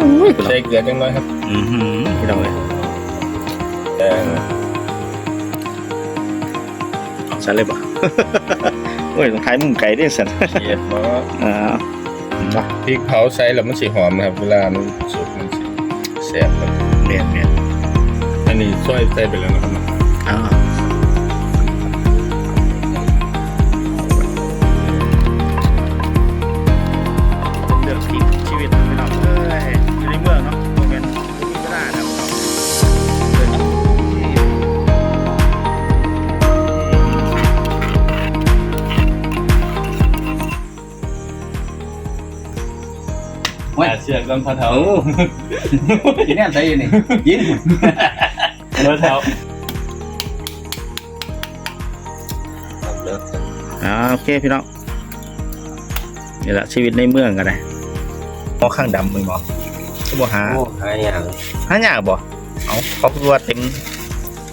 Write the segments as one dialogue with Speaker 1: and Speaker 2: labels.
Speaker 1: อ้ยพี่น้อง
Speaker 2: ใส่เกลือจังน้อยครับ
Speaker 1: อือหือพี่น้องเลย
Speaker 2: แดง
Speaker 1: ใส่เลยบ่ โอ้ยต้องขายมุมไก่ด้วยสัน
Speaker 2: เขียดหมอ
Speaker 1: อ่ามา
Speaker 2: พริกเผาใส่แล้วมันสิหอมนะครับ เวลามันสุกมันสิแซ่บครับ
Speaker 1: เมียนเมียน
Speaker 2: อันนี้ซอยใส่ไปแล้วนะครับ
Speaker 1: โอ้
Speaker 3: ย
Speaker 2: เชือกลำพะเทา
Speaker 3: กินแน่ใจอยู่นี่กิน
Speaker 2: เลือเทาเลือ
Speaker 1: อ่าโอเคพี่น้องนี่แหละชีวิตในเมืองกันนะหมอข้างดำมือหมอก็บ่หา
Speaker 2: โอ้หายอย่าง
Speaker 1: หายากบ่เอาเขาพูดว่าเต็ม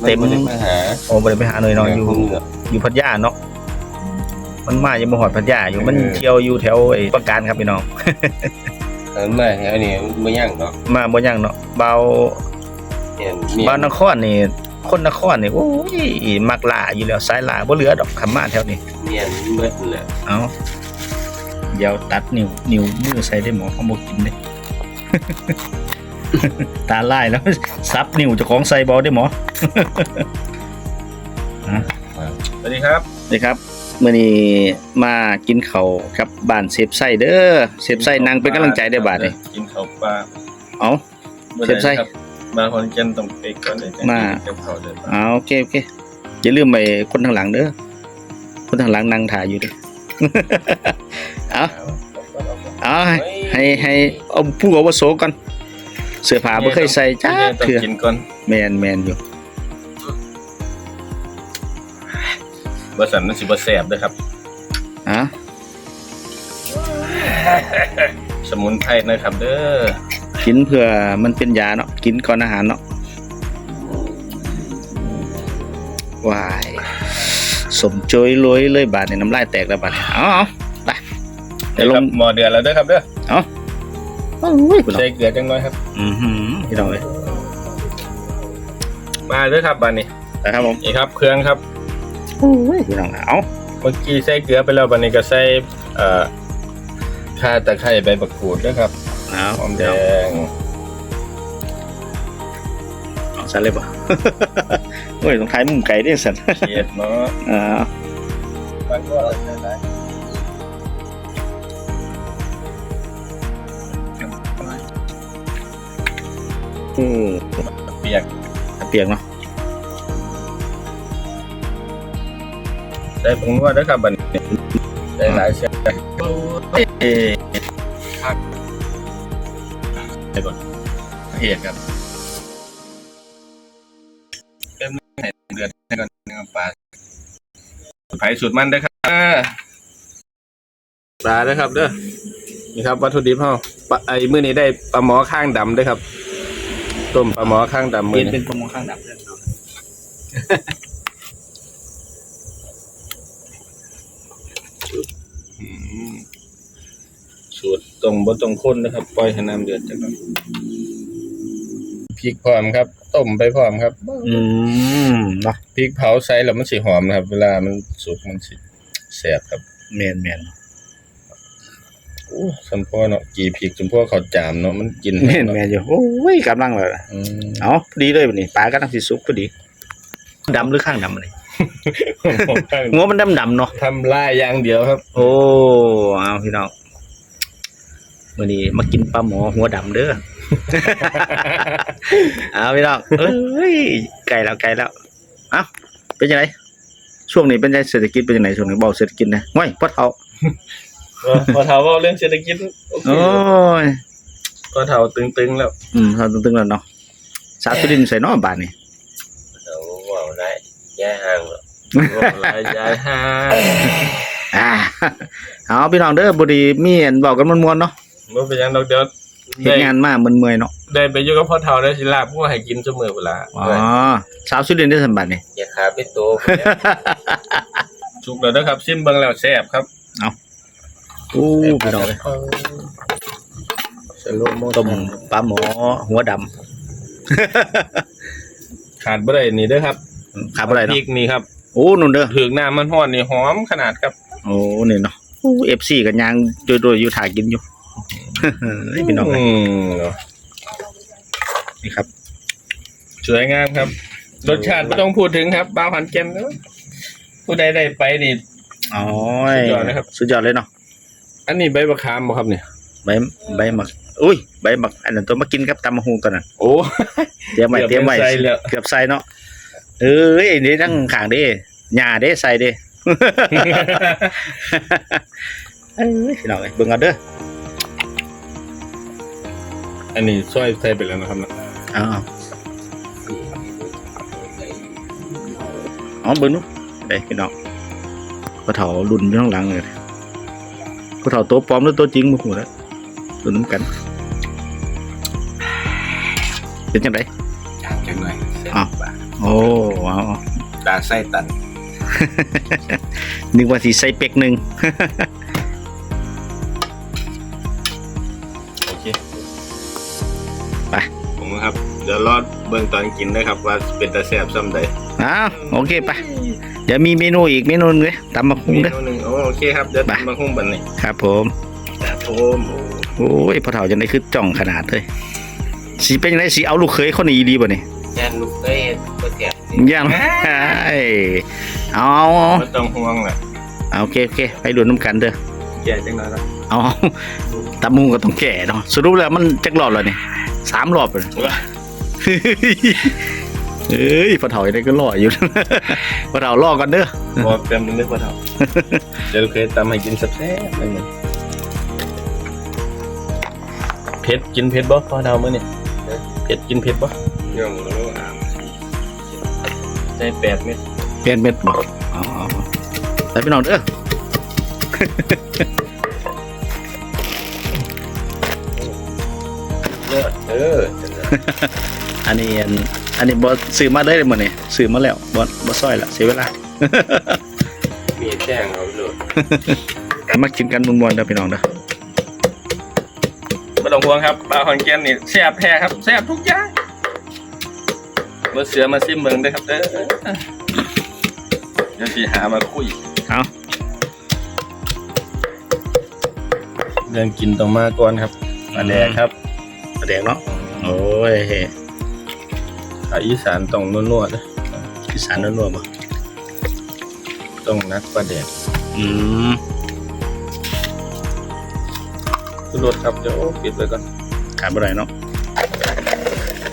Speaker 1: เต็ม
Speaker 2: ไได้ไปหา
Speaker 1: โอ้บ่ได้ไปหาหน่อยเนาะอยู่
Speaker 2: เหงือก
Speaker 1: อยู่พัทยาเนาะมันมายังบ่ฮอดพัทยาอยู่มัน
Speaker 2: เออ
Speaker 1: เที่ยวอยู่แถวไอ้ประการครับพี่น้อง
Speaker 2: เออไม่อันนี้ไม่ย่างเนาะ
Speaker 1: มาบ่ยังเนาะเบา
Speaker 2: เห็นมี
Speaker 1: บ้านนครนี่ คนนครนี่โอ้ยมักล่าอยู่แล้วสายล่าบ่เหลือดอกคำมาแถวนี้
Speaker 2: เมียนเบิดเลย
Speaker 1: เอาเดี๋ยวตัดนิ้วนิ้วมือใส่ได้หมอเขาบ่กินเด้ ตาลายแล้วซับนิ้วเจ้าของใส่บ่ได้หมอ
Speaker 2: สวัสดีครับ
Speaker 1: นี่ครับมื่อนี้มากินเขาวครับบ้านเซฟไส้เด้อเซฟไส้นางเป็นกำลังใจได้อบาดนี่
Speaker 2: กินข้าวปลา
Speaker 1: เอาเสียบไส้
Speaker 2: ครับมาคนเจนต้องไปก่อนเลย
Speaker 1: มา
Speaker 2: เก็บข้าวเดิน
Speaker 1: เอาโอเคโอเคอย่าลืมไปคนทางหลังเด้อคนทางหลังนั่งถ่ายอยู่เด้อเอาเอาให้ให้ให้เอาผู้อาวุโสก่อนเสื้อผ้าบ่เคยใส่จ้า
Speaker 2: ต้อง
Speaker 1: เถื่อ
Speaker 2: กินก่อน
Speaker 1: แมนแมนอยู่
Speaker 2: บ่สันมันสิบ่แซ่บเด้อครับ
Speaker 1: อะ
Speaker 2: สมุนไพรนะครับ เด้อ
Speaker 1: กินเพื่อมันเป็นยาเนาะกินก่อนอาหารเนาะวายสมโจยลอยเลยบาดในน้ำลายแตกแล้วบาดเนี่ยเอาเอาไปเดี๋ยวล
Speaker 2: ครั
Speaker 1: ง
Speaker 2: บหม้อเดือดแล้วเด้อครับเด้อ
Speaker 1: โอ้ยพี่น้อง
Speaker 2: ใส่เกลือจังน้อยครับ
Speaker 1: อือหือพี่น้องเลย
Speaker 2: มาเด้อครับบัดนี้
Speaker 1: นะครับผม
Speaker 2: นี่ครับเครื่องครับ
Speaker 1: โอ้ย พี่น้องเอา
Speaker 2: เมื่อกี้ใส่เกลือไปแล้วบัดนี้ก็ใส่เอ่อข่าตะไคร้ใบมะกรูดเด้อครับ
Speaker 1: เอา
Speaker 2: หอมแด
Speaker 1: เดี๋ยว
Speaker 2: ง
Speaker 1: เอาสันเลยป่ะโอ้ยต้องขายมุมไก่ด้วยสัน
Speaker 2: เขียดเนาะ
Speaker 1: อ่า
Speaker 2: มันก็อร่อยได้
Speaker 1: อืม
Speaker 2: เปียก
Speaker 1: เปียกเนาะ
Speaker 2: ใส่ผงนัวเด้อครับบัดนี้ใส่หลายเสีย
Speaker 1: เอ๊ะ
Speaker 2: ใส่ก่อนเอียดครับเริ่มให้เดือดให้ก่อนน้ำปลาสูตรไผ่สูตรมันเด้อครับปลาเด้อครับเด้อนี่ครับวัตถุดิบเฮาไอ้มื้อนี้ได้ปลาหมอข้างดำเด้อครับต้มปลาหมอข้างดำมื้
Speaker 1: ลี่
Speaker 2: ย
Speaker 1: เป็
Speaker 2: นี้
Speaker 1: นประมงข้างดับเลย
Speaker 2: อืม สูตรตรงบ่ตรงข้นนะครับ ปล่อยให้น้ำเดือดจังหน่อยพริกพร้อมครับ ต้มไปพร้อมครับ
Speaker 1: อืมเนาะ
Speaker 2: พริกเผาใส่แล้วมันสิหอมนะครับ เวลามันสุกมันสิแซ่บครับ
Speaker 1: แมนแมน
Speaker 2: โอ้สมพ่อเนาะกี่พริกสมพ่อเขาวจามเนาะมันกิน
Speaker 1: แมน
Speaker 2: เนาะ
Speaker 1: แมนอยู่โอ้ยกำลังเลย
Speaker 2: อืม
Speaker 1: เอาพอดีเลยวันนี้ปลากำลังสิสุกพอดีดำหรือข้างดำเลยงัวมันดำดำๆเนาะ
Speaker 2: ทำลายอย่างเดียวครับ
Speaker 1: โอ้เอาพี่น้อง วันนี้มากินปลาหมอหัวดำเด้อ เอาพี่น้องเอ้ยไกลแล้วไกลแล้ว เอ้าเป็นยังไงช่วงนี้เป็นยังไงเศรษฐกิจเป็นยังไงช่วงนี้เบาเศรษฐกิจนะง่อยพ่อเฒ่า
Speaker 2: พอเท่าว่าเรื่องเศรษฐกิจโอเค
Speaker 1: โอ้ย
Speaker 2: พอเท่าตึงๆแล้ว
Speaker 1: อืมเฒ่าตึงๆแล้วเนาะสาวสุรินทร์ใส่เน้อบาทนี่
Speaker 2: เราว่าได้ย้ายห่างแล้วว่าได้ย้ายห่าง
Speaker 1: อ่าเอาพี่น้องเด้อบ่ดีมีอันเว้ากันม่วนๆเนาะ
Speaker 2: บ่เป็นหยังดอกเดียว
Speaker 1: เฮ็ด
Speaker 2: ได้
Speaker 1: งานมามึนเมื่อยเนาะ
Speaker 2: ได้ไปอยู่กับพ่อเท่าได้สิลาบพวกให้กินเสมอเวลา
Speaker 1: อ๋อสาวสุรินทร์ได้สัมบัตินี่
Speaker 2: อย่าขาไปโตสุกแล้วนะครับซิมเบิ่งแล้วแซ่บครับ
Speaker 1: โอ้พี่น้อง
Speaker 2: แโลโม
Speaker 1: ต้มปลาหมอหัวดำ
Speaker 2: ขาดบ่ได้นี่เด้อครับ
Speaker 1: ขาบอะไร
Speaker 2: พ
Speaker 1: เนาะ
Speaker 2: ริกนี่ครับ
Speaker 1: โอ้นุ่นเด้อ
Speaker 2: ถึกน้ำมันฮ้อนนี่หอมขนาดครับ
Speaker 1: โอ้นี่เนาะเอฟซีกันยางโดยๆอยู่ถ่ายกินอยู่ เฮ้ยพี่น้องเอ้ย
Speaker 2: อืม
Speaker 1: นี่ครับ
Speaker 2: สวยงามครับ รสชาติไม่ต้องพูดถึงครับบ้าวหันแก้มเนอะผู้ใดได้ไปนี่
Speaker 1: อ๋อ
Speaker 2: สุดยอดเลยครับ
Speaker 1: สุดยอดเลยเนาะ
Speaker 2: อันนี้ใบมะขามบ่ครับเนี่ย
Speaker 1: ใบใบหมักอุ้ยใบหมักอันนั้นตัวมากินกับตำมะฮุงกันน่ะ
Speaker 2: โอ้
Speaker 1: เตรียมไว้
Speaker 2: เกือบ
Speaker 1: เตรียมไว้
Speaker 2: เป็นไส้แล้ว
Speaker 1: เกือบใส่เนาะเอ้ยนี่ทั้งข้างเด้หญ้าเด้ใส่เด้เอ้ยพี่น้องเอ้ยเบิ่งเอาเด้อ
Speaker 2: อันนี้ซอยใส่ไปแล้วนะครับนะ
Speaker 1: เอาเอาอ๋อเบิ่งนู้ได้พี่น้องกระเถารุ่นอยู่ข้างหลังเลยกระเถาตัวปลอมหรือตัวจริงบ่ฮู้แล้วรุ่นน้ำกันเป็นจังได
Speaker 3: จางจังหน่อย
Speaker 1: อ้าวโอ้ว้าว
Speaker 3: ตาไส้ตัน
Speaker 1: นึกว่าสิใส่เป็กหนึ่ง
Speaker 2: เดี๋ยวรอดเบิ่งตอนกินนะครับว่าเป็นตาแซ่บซ้ำใด
Speaker 1: อ้าวโอเคไปเดี๋ยวมีเมนูอีกเมนูหนึงเลยตำมะคุง
Speaker 2: มี
Speaker 1: เด้อ
Speaker 2: เท่านึงโอ้โอเคครับเดี๋ยว
Speaker 1: ไป
Speaker 2: มาหุ้มบันนี่
Speaker 1: ครับผม
Speaker 2: ครับผม
Speaker 1: โอ้ยพอเฒ่าจังได้คือจ่องขนาดเลยสีเป็นยังไงสีเอาลูกเคยคนนี้ดีบ่นี่
Speaker 3: แย่ลูกเอ้ยตัวเสียบ
Speaker 1: ยังไอ้เอา
Speaker 2: ไม่ต้องห่วงแหละ
Speaker 1: เอาโอเคโอเคไปดูน้ำกันเด้อ
Speaker 2: แก่จังเลยนะ
Speaker 1: เอาตำมุงก็ต้องแก่เนาะสรุปแล้วมันจักรอบแล้วนี่สามรอบเลย เฮ้ยพอเฒ่ายังได้ก็รออยู่พอเฒ่ารอกันเด้อ
Speaker 2: บอกเต็มนึกว่าเท่าเดี๋ยวเคยตำให้กินแซ่บๆเลยมึงเผ็ดกินเผ็ดบ่พอเท่ามื้อนี่เผ็ดกินเผ็ดบ่ยังรู้อะใส่แปดเม็ด
Speaker 1: เปลี่ยนเม็ดบอกอ๋อไปพี่น้องเด้อ
Speaker 2: เลือดเออ
Speaker 1: อันนี้อันอันนี้บอซื้อมาได้เลยหมดเนี่ยซื้อมาแล้วบอบอซอยละเสียเวลา
Speaker 2: มีแจ้งเอาเลย
Speaker 1: มากินกันมวนๆเด้อพี่น้องเด้อ
Speaker 2: ไม่ต้องห่วงครับปลาคอนแกนนี่แซ่บแท้ครับแซ่บทุกอย่างมาเสือมาซิมเมืองได้อครับเด้อเดี๋ยวสิหามาคุย
Speaker 1: เอา
Speaker 2: เรื่องกินต้องมาก่อนครับมาแดกครับ
Speaker 1: แสดงเนาะโอ้ย
Speaker 2: ภาค อีสานต้องนัวๆนะ
Speaker 1: อีสานนัวๆบ่
Speaker 2: ต้องนักปลาแดก
Speaker 1: อืม
Speaker 2: ขึ้นรถครับเดี๋ยวปิดไว้ก่อน
Speaker 1: ขาดบ่ได้เนาะ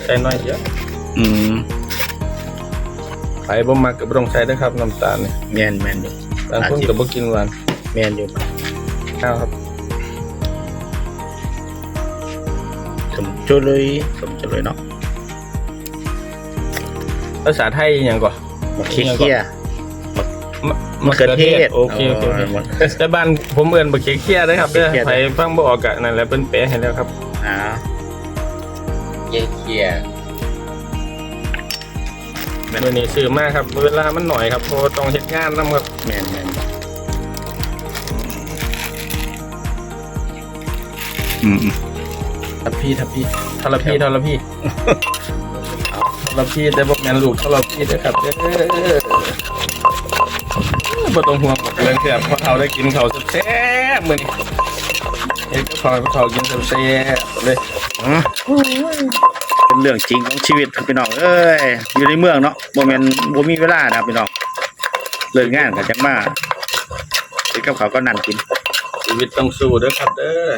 Speaker 2: ใส่น้อยเดียว
Speaker 1: อืม
Speaker 2: ไปบ่มักก็บ่ต้องใส่เด้อครับน้ำตาลนี่
Speaker 1: แม่นแม่นอยู่
Speaker 2: บางคนก็บ่กินหวาน
Speaker 1: แม่นอยู่
Speaker 2: ข้าวครับ
Speaker 1: สมจุเลยสมจุเลยเนาะ
Speaker 2: ภาษาไทยอิหยังก่อน
Speaker 1: มะเขี้ยเขี้ย
Speaker 2: มะ
Speaker 1: มะเขือเทศ
Speaker 2: โอเคโอเคโอเค
Speaker 1: เออ
Speaker 2: แต่บ้านผมเอิ้นบักเขียเขี้ยเด้อครับเด้อ
Speaker 1: บักเขีย
Speaker 2: ไปฟังบ่ออกกะนั่นแหละเพิ่นแปลให้แล้วครับ
Speaker 1: อ่า
Speaker 3: เยี่ยเคีย
Speaker 2: มื้อนี้ซื้อมาครับเวลามันหน่อยครับเพราะว่าต้องเฮ็ดงานนํครับ
Speaker 1: แม่นแม่นอืมอืม
Speaker 2: ทับพี่ทับพี่ทรพีทรพี ทรพีแต่บ่แม่นลูกทรพีเด้อครับเด้อบ่ต้องห่วงครับเรื่องแซ่บเพราะเขาได้กินข้าวแซ่บๆมื้อนี้เฮ็ดกับข้าวให้เขากินแซ่บๆเลย
Speaker 1: อะเป็นเรื่องจริงของชีวิตครับพี่น้องเอ้ยอยู่ในเมืองเนาะบ่แม่นบ่มีเวลานะพี่น้องเลิกงานก็จังมาเฮ็ดกับเขาวก็นั่งกิน
Speaker 2: ชีวิตต้องสู้เด้อครับเด้อ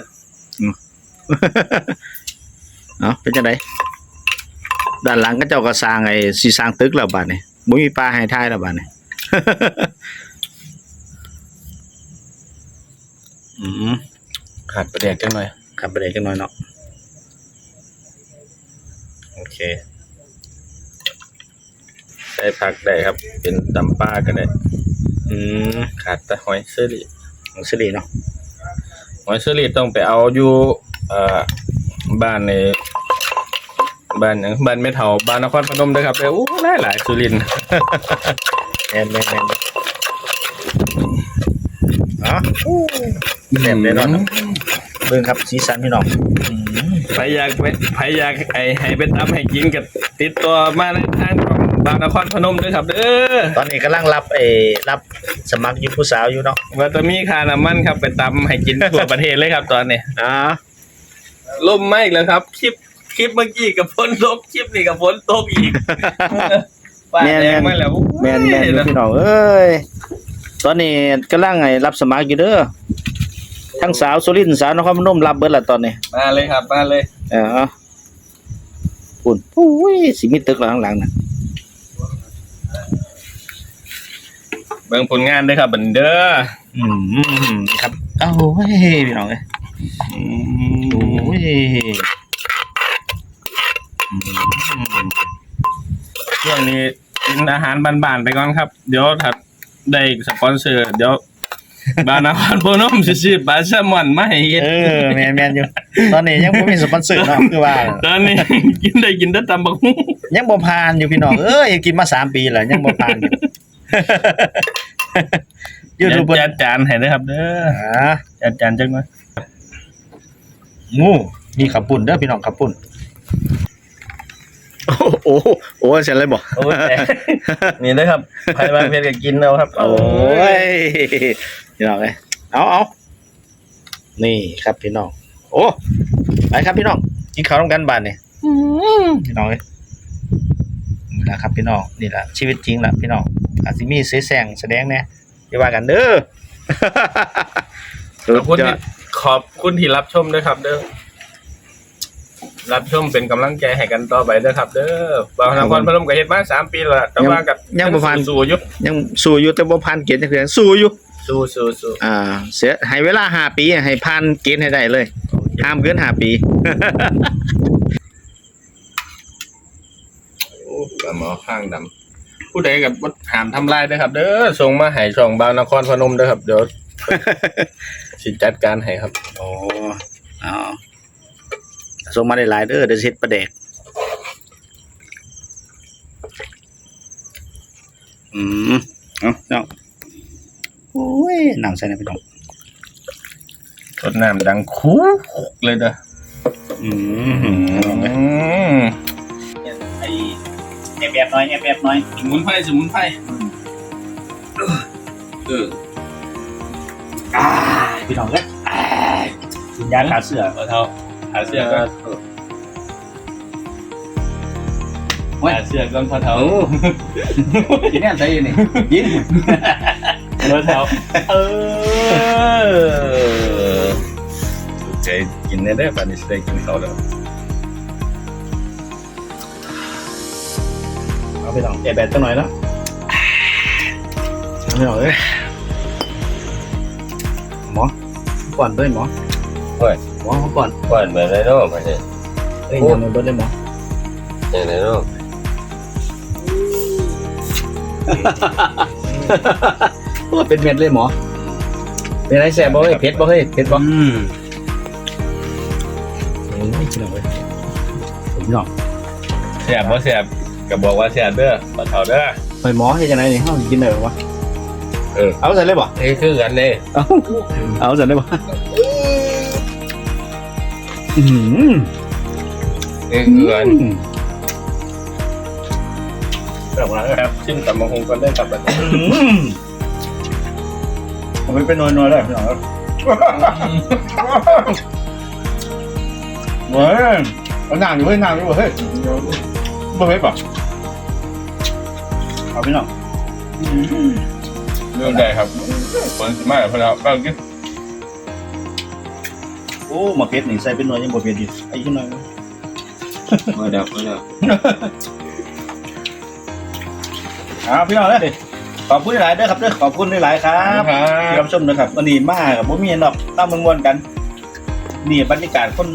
Speaker 1: เอาเป็นจังได ด้านหลังก็เจ้าก็สร้างไอ้สิสร้างตึกแล้วบัดนี้บ่มีปลาให้ทายแล้วบัดนี้อืม
Speaker 2: ขาดประแดกจังหน่อย
Speaker 1: กลับไปได้กันหน่อยเนาะโอเค
Speaker 2: ใส่ผักได้ครับ เป็นตำปลาก็ได้
Speaker 1: อืม
Speaker 2: ขาดแต่หอยเชอรี่
Speaker 1: ของสิริเนาะ
Speaker 2: หอยเชอรี่ต้องไปเอาอยู่เอ่อบ้านใน บ้านหยังบ้านแม่เฒ่าบ้านนครพนมเด้อครับเด้ออู้หลายหลายสุรินทร์
Speaker 1: แม่นแม่นแม่นอ๋อแซ่บแน่นอนครับเบิ่งครับสีสันพี่น้องอืม
Speaker 2: ใครอยากไปใครอยากไอ้ให้ไปตำให้กินกับติดตัวมาในทางของบางนครพนมด้วยครับเด้อ
Speaker 1: ตอนนี้กำลังรับเออรับสมัครอยู่ผู้สาวอยู่เนาะ
Speaker 2: ว่าจะมีค่าน้ำมันครับไปตำให้กินทั่วประเทศเลยครับตอนนี้
Speaker 1: อ่า
Speaker 2: ล่มไหมอีกแล้วครับ คลิป คลิปเมื่อกี้กับฝนตกคลิปนี้กับฝนตกอีกป้าแดงมาแล้ว
Speaker 1: แม่นแม่นอยู่พี่น้องเอ้ยตอนนี้กำลังไงรับสมัครอยู่เด้อทั้งสาวสุรินทร์สาวนครพนมรับเบิดละตอนนี้
Speaker 2: มาเลยครับมาเลย
Speaker 1: เออเอาปุ่นโอ้ยสิมีตึกหลังหลังๆน่ะ
Speaker 2: เบิ่งผลงานด้วยครับบันเด้อ
Speaker 1: อืมครับเอ้าเฮ้ยพี่น้องเอ้ย
Speaker 2: อืม
Speaker 1: โอ้ยอืม
Speaker 2: ช่วงนี้กินอาหารบ้านๆไปก่อนครับ เดี๋ยวถ้าได้สปอนเซอร์ เดี๋ยวบานนครพนมสิซื้อปลาแซลมอนมาให้กิน
Speaker 1: เออแมนแมนอยู่ ตอนนี้ยังบ่มีสปอนเซอร์เนาะคือว่า
Speaker 2: ตอนนี้กินได้กินแต่ตำบักหุ่ง
Speaker 1: ยังบ่ผ่านอยู่พี่น้องเอ้ยกินมาสามปีแล้วยังบ่ผ่านอยู่ ยูทูบเบอ
Speaker 2: จัด
Speaker 1: ร์
Speaker 2: จานให้ด้วยครับเด้อ
Speaker 1: อ่า
Speaker 2: จัดจานจังหน่อย
Speaker 1: งูมีขับปุ่นเด้อพี่น้องขับปุ่น โอ้โหโอ้เสร็จเลยบ่
Speaker 2: โอ้ยแต่นี่เลยครับใครบางเพชรก็กินเอาครับ
Speaker 1: โอ้ยพี่น้องเอ้ยเอาเอานี่ครับพี่น้อง โอ้ไปครับพี่น้องกินข้าวร่วมกันบ้านนี่พี่น้องเอ้ยนี่แหละครับพี่น้องนี่แหละชีวิตจริงแหละพี่น้องอาจสิมีเสแสร้งแสดงแหน่อย่าว่ากันเด้อ
Speaker 2: ขอบคุณที่ขอบคุณที่รับชมด้วยครับเด้อ รับชมเป็นกำลังใจให้กันต่อไปเด้อครับเด้อบางนครพนมก็เฮ็ดมาสามปีแล้วล่ะแต่ว่ากับ
Speaker 1: ยังบ่ผ่าน
Speaker 2: สู้ๆอยู่
Speaker 1: ยังสู้อยู่แต่บ่ผ่านเกณฑ์จักเทื่อสู้อยู่
Speaker 2: สู้สู้สู้
Speaker 1: อ่า เสียให้เวลาห้าปีให้ผ่านเกณฑ์ให้ได้เลยห้ามเกินห้าปี
Speaker 2: โอ้ปลาหมอข้างดำผู้ใดกับหามทำลายเด้อครับ เด้อส่งมาให้ช่องบางนครพนมเด้อครับเดี๋ยวสิจัดการให้ครับ
Speaker 1: โอ้เอา ส่งมาได้หลายเด้อเดี๋ยวสิเฮ็ดประเดกอืมเอาเนาะโอ้ยหนังใส่ในพี่น้อง
Speaker 2: รดน้ำดังคูเลยเด้อ
Speaker 1: อืม
Speaker 2: อืม
Speaker 1: ไอ้แอบแบบน้อยแอบแบบน้อย
Speaker 2: สมุนไพรสมุนไพรเออ
Speaker 1: อ่าพี่น้องเอ้ยอ่ากินยาขาเสือ
Speaker 2: เอา เท้าหาเสื้อก็หาเสื้อก่อนพอเท้า
Speaker 1: กินแน่ใส่นี่ยิน
Speaker 2: พอเท้าเออใจกินได้ได้ป่านนี้สิได้กินเขาวแล้ว
Speaker 1: เอาไปลองแอบแบบจังหน่อยเนาะเอาไปลองเอ้ยหมอก่อนด้วยหมอ
Speaker 3: เฮ้ย
Speaker 1: หมอเขาก่อน
Speaker 3: ก่อนเหมือนไรเนาะมันเนี่ย
Speaker 1: เอ้ยยังไม่เบิดเลยหมอ
Speaker 3: อย่างไรเนาะ
Speaker 1: โอ้เป็นเม็ดเลยหมอเป็นไรแสบบ่เฮ้ยเผ็ดบ่เฮ้ยเผ็ดบ่
Speaker 3: อืม
Speaker 1: โอ้ยพี่น้องเอ้ยผมน้อง
Speaker 2: แสบบ่แสบก็บอกว่าแสบเด้อพอเท้าเด้อ
Speaker 1: ไปหมอเฮ็ดจังไดนี่เฮากินได้บ่วะ
Speaker 2: เออ
Speaker 1: เอาใส่เลยบ่
Speaker 3: เอ้ยคือกันเลย
Speaker 1: เอาเอาใส่เลยบ่ อืม
Speaker 3: เอ้ยคือกัน
Speaker 1: แบบว่า
Speaker 2: ครับชิมตำมะฮงก่อนได้ครับบัดนี้
Speaker 1: ผมไม่เป็นน้อยๆเลยพี่น้องครับเว้ยเอาหนังอยู่เฮ้ยหนังอยู่เฮ้ยบ่เฮ้ยป่ะเอาพี่น้อง
Speaker 2: เรื่องใดครับคนสิมาพอเท้าก็กิน
Speaker 1: โอ้หมาเป็ดนี่ใส่เป็นน้อยยังบ่เป็ดอยู่ไอ้ขึ้นหน่อย
Speaker 3: มาเดี๋ยวมาเดี๋ยว
Speaker 1: อ่าพี่น้องเด้อขอบคุณหลายๆเด้อครับเด้อขอบคุณหลายๆครับ
Speaker 2: ครั
Speaker 1: ที่
Speaker 2: บ
Speaker 1: รับชมนะครับวันนี้มากับบ่มีหยังดอกตามเมืองมวนกัน นี่บรรยากาศคน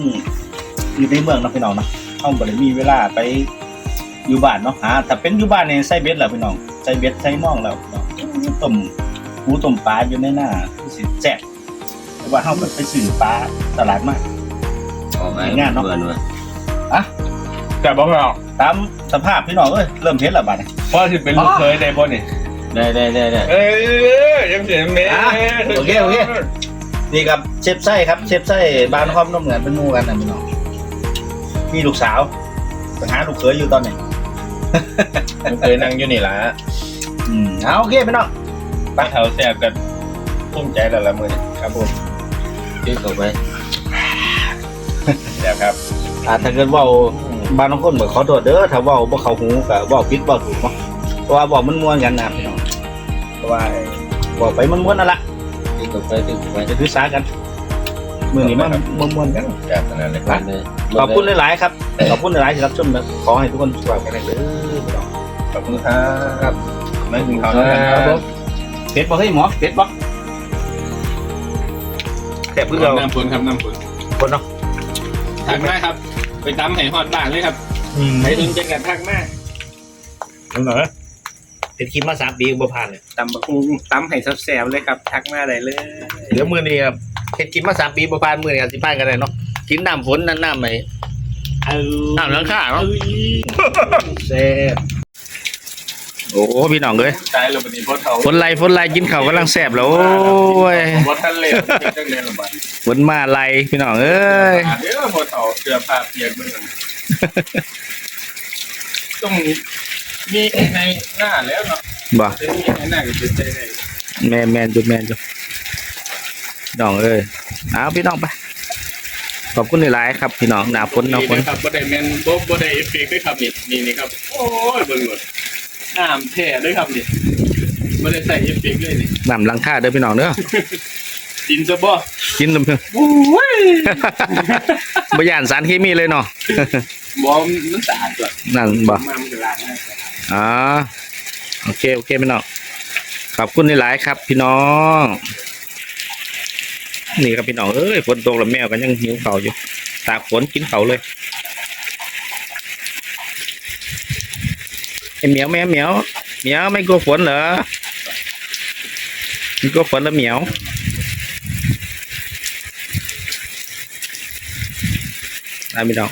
Speaker 1: อยู่ในเมืองเนาะพี่น้องเนาะเฮาบ่ได้มีเวลาไปอยู่บ้านเนาะหาถ้าเป็นอยู่บ้านนี่ใส่เบ็ดแล้วพี่น้องใส่เบ็ดใส่หม่องแล้วพี่น้องต้มหมูต้มปลาอยู่ในหน้าคือสิแซ่บแต่ ว่าเฮาก็ไปซื้อปลาตลาดมา
Speaker 3: ออกไง
Speaker 1: งานเนาะ
Speaker 3: เพื่อนวะ
Speaker 2: แต่บอกเรา
Speaker 1: ตามสภาพพี่น้องเอ้ยเริ่มเฮ็ดแล้วบัดนี้
Speaker 2: ว่าสิเป็นลูกเคยได้บ่นี่
Speaker 3: ได้ได้ได้ได้
Speaker 2: เอ้ยยังเสียเม
Speaker 1: อะโอเคโอเค นี่ครับเชฟไส้ครับเชฟไส้บ้านความนมเหมือนเป็นหมู่กันนะพี่น้องมีลูกสาวปัญหาลูกเขยอยู่ตอนนี้
Speaker 2: มันเคยนั่งอยู่นี่ล่ะ
Speaker 1: อืมเอาโอเคพี่น้อง
Speaker 2: ไป เท่าแซ่บกันภูมิใจแล้วละมื้อนี้ครับผม
Speaker 3: ดึกออกไป
Speaker 2: แซ่บครับ
Speaker 1: อ่าถ้าเกิดเว่าบางคนบอกขอโทษเด้อถ้าเว่าบ่เข้าหูก็เว้าผิดเว้าถูกเนาะเพราะว่าเว้ามันม่วนกันนะพี่น้องเพราะว่าเว้าไปมันม่วนนั่นล่ะ
Speaker 3: ดึกออกไปดึกออกไป
Speaker 1: จะถือสากันมื้อนี้มันม่วนๆกัน
Speaker 2: แซ่บขนาดนี้
Speaker 3: บ้านเลย
Speaker 1: ขอบคุณหลาย ๆ ครับขอบคุณหลายๆที่รับชมนะขอให้ทุกคนสุขภาพแข็งแรงเด้อพี่น้อง
Speaker 2: ขอบคุณครับไม่ถึงเขาแล้วครับผม
Speaker 1: เป็ดบ่เฮ้ยหมอเป็ดบ่ แซ่บคือเรา
Speaker 2: น้ำฝนครับน้ำฝน
Speaker 1: คนเนาะ
Speaker 2: ทักมาครับ ไปตำให้ฮอดบ้านเลยครับ
Speaker 1: อืม
Speaker 2: ไปถึงจะกันทักมา
Speaker 1: น้ำหน่อยเป็นคิดมาสามปีก็บ่ผ่านเลย
Speaker 2: ตำบักหุ่งตำให้แซ่บๆเลยครับ ทักมาได้เลย
Speaker 1: เดี๋ยวมื้อนี้ครับเฮ็ดกินมาสามปีบ่ผ่านมื้อนี้ก็สิผ่านกันได้เนาะกินน้ำฝนนั่นน้ำไหม
Speaker 2: เออ
Speaker 1: น้ำหลังคาเนาะแซ่บ โอ้พี่น้องเอ้ย
Speaker 2: ใช่เลยวันนี้พอเท่า
Speaker 1: ฝนไล่ฝนไล่กินข้าวกำลังแซ่บแล้วโอ้ย
Speaker 2: พอท่านเล่นจังเล่นละบัด
Speaker 1: ฝนมาไล่พี่น้องเอ้ย
Speaker 2: เดี๋ยวพอเท่าเสื้อผ้าเปียกเบิ่งต้องมีในหน้าแล้วเนาะ
Speaker 1: บ่
Speaker 2: จะมีในหน้าก็จะใจได้
Speaker 1: แม่นแม่นจุดแม่นจุดน้องเอ้ยเอาพี่น้องไปขอบคุณหลายๆครับพี่น้องหนาฝนหนาฝน
Speaker 2: ครับบ่ได้แม่นบ่บ่ได้เอฟเฟกต์ด้วยครับนี่นี่นี่ครับโอ้ยเบิ่งหมด น้ำแท้ด้วยครับนี่บ่ได้ใส่เอฟเฟกต์เลยนี่
Speaker 1: น้ำหลังคาเด้อพี่น้องเด้อ
Speaker 2: กินซะบ่
Speaker 1: กินน้ำ
Speaker 2: โอ้ย
Speaker 1: บ่ย่านสารเคมีเลยเนาะ
Speaker 2: บ่มันสะอาดกว่า
Speaker 1: นั่นบ่
Speaker 2: มามันก็ล้างให้
Speaker 1: อ๋อโอเคโอเคพี่น้องขอบคุณหลายๆครับ พี่น้อง นี่ครับพี่น้องเอ้ยฝนตกแล้วแมวก็ยังหิวเขาวอยู่ตากฝนกินเขาวเลยไอ เหมียวแม่เหมียวเหมียวไม่กลัวฝนเหรอไม่กลัวฝนแล้วเหมียวนะพี่น้อง